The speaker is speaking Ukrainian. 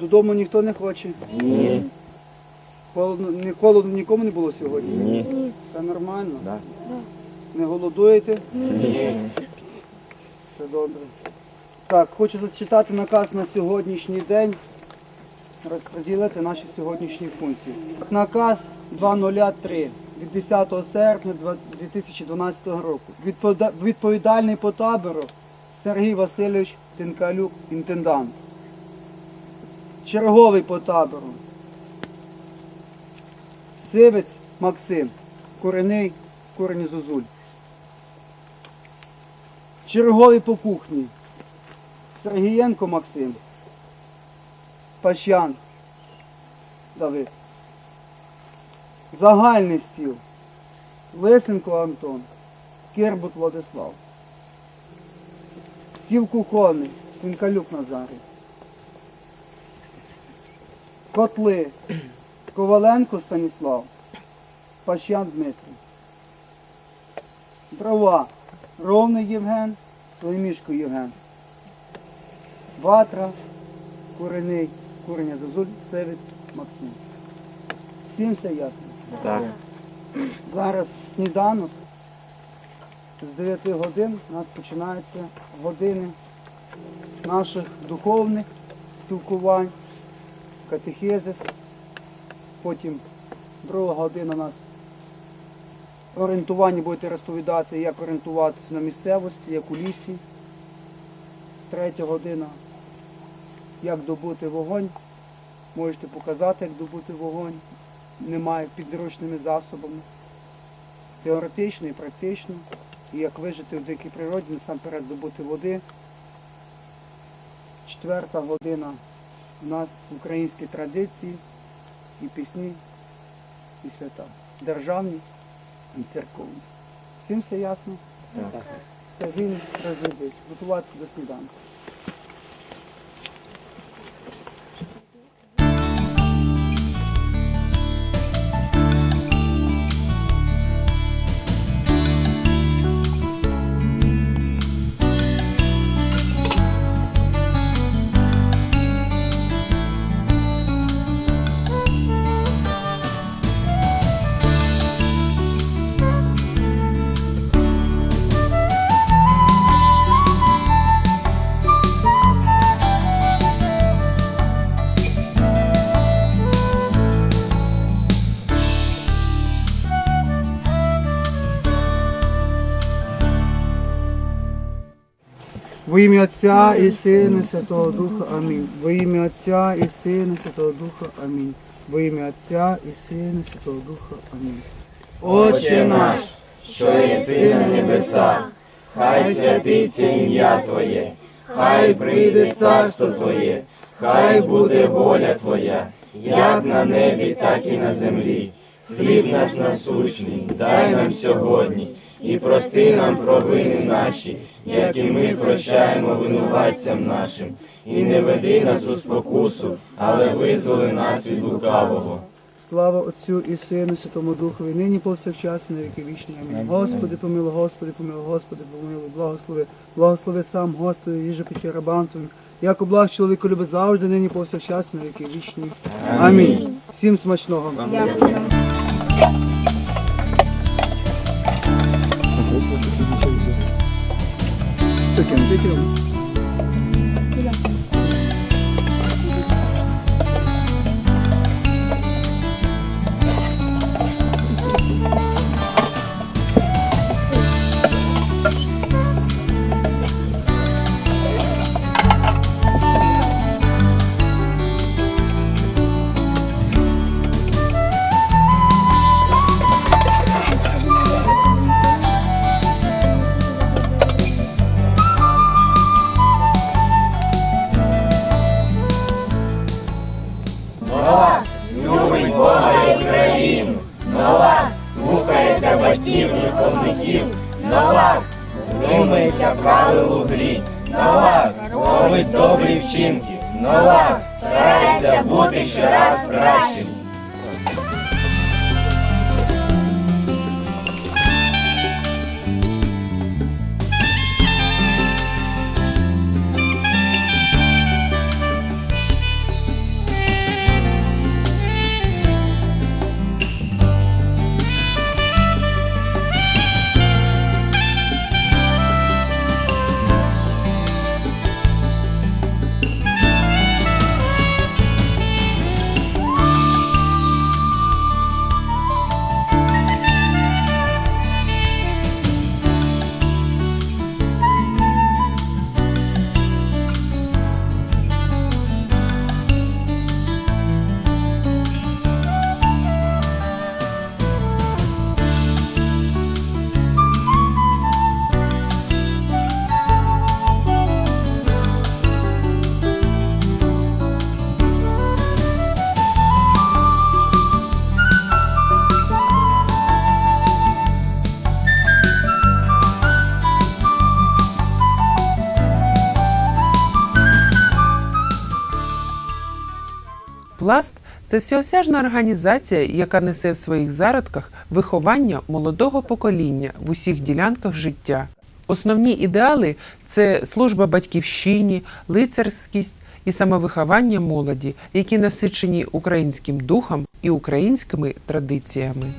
Додому ніхто не хоче. Ні. Холодно, не холодно нікому не було сьогодні. Ні. Все нормально. Да. Не голодуєте? Ні. Все добре. Так, хочу зачитати наказ на сьогоднішній день. Розподілити наші сьогоднішні функції. Наказ 203 від 10 серпня 2012 року. Відповідальний по табору Сергій Васильович Тинкалюк, інтендант. Черговий по табору. Сивець Максим, Корений, Корені Зозуль. Черговий по кухні. Сергієнко Максим. Пащан Давид. Загальний стіл. Лисенко Антон. Кирбут Владислав. Стіл кухонний. Синкалюк Назарій. Котли. Коваленко Станіслав. Пащан Дмитрий. Дрова. Ровний Євген, Лемішко Євген. Ватра, Курений, Куреня Зозуль, Севець, Максим. Всім все ясно. Так. Зараз сніданок. З 9 годин у нас починаються години наших духовних спілкувань, катехезис. Потім друга година у нас орієнтування будете розповідати, як орієнтуватися на місцевості, як у лісі. Третя година, як добути вогонь. Можете показати, як добути вогонь. Немає підручними засобами. Теоретично і практично. І як вижити в дикій природі, насамперед добути води. Четверта година у нас українські традиції і пісні, і свята. Державні і церковні. Всім все ясно? Так. Все, він розвідується. Готуватися до сніданку. Во ім'я Отця і Сина Святого Духа. Амінь. Во ім'я Отця і Сина Святого Духа. Амінь. Во ім'я Отця і Сина Святого Духа. Амінь. Отче наш, що єси на небесах, хай святиться ім'я Твоє, хай прийде царство Твоє, хай буде воля Твоя, як на небі, так і на землі. Хліб наш насущний, дай нам сьогодні, і прости нам провини наші, як і ми прощаємо винуватцям нашим. І не веди нас у спокусу, але визволи нас від лукавого. Слава Отцю і Сину, Святому Духові, нині повсякчас і на віки вічні. Амінь. Господи, помилуй, Господи, помилуй, Господи, помилуй, благослови. Благослови сам, Господи, їжа пече рабам Твоїм. Як облаг чоловіку любить завжди, нині повсякчас і на віки вічні. Амінь. Всім смачного. Таким, таким. Нова слухається батьків на лад Нова думається правил у грі. Нова робить добрі вчинки. Нова старається бути щораз кращим. Пласт це всеосяжна організація, яка несе в своїх зародках виховання молодого покоління в усіх ділянках життя. Основні ідеали це служба батьківщині, лицарськість і самовиховання молоді, які насичені українським духом і українськими традиціями.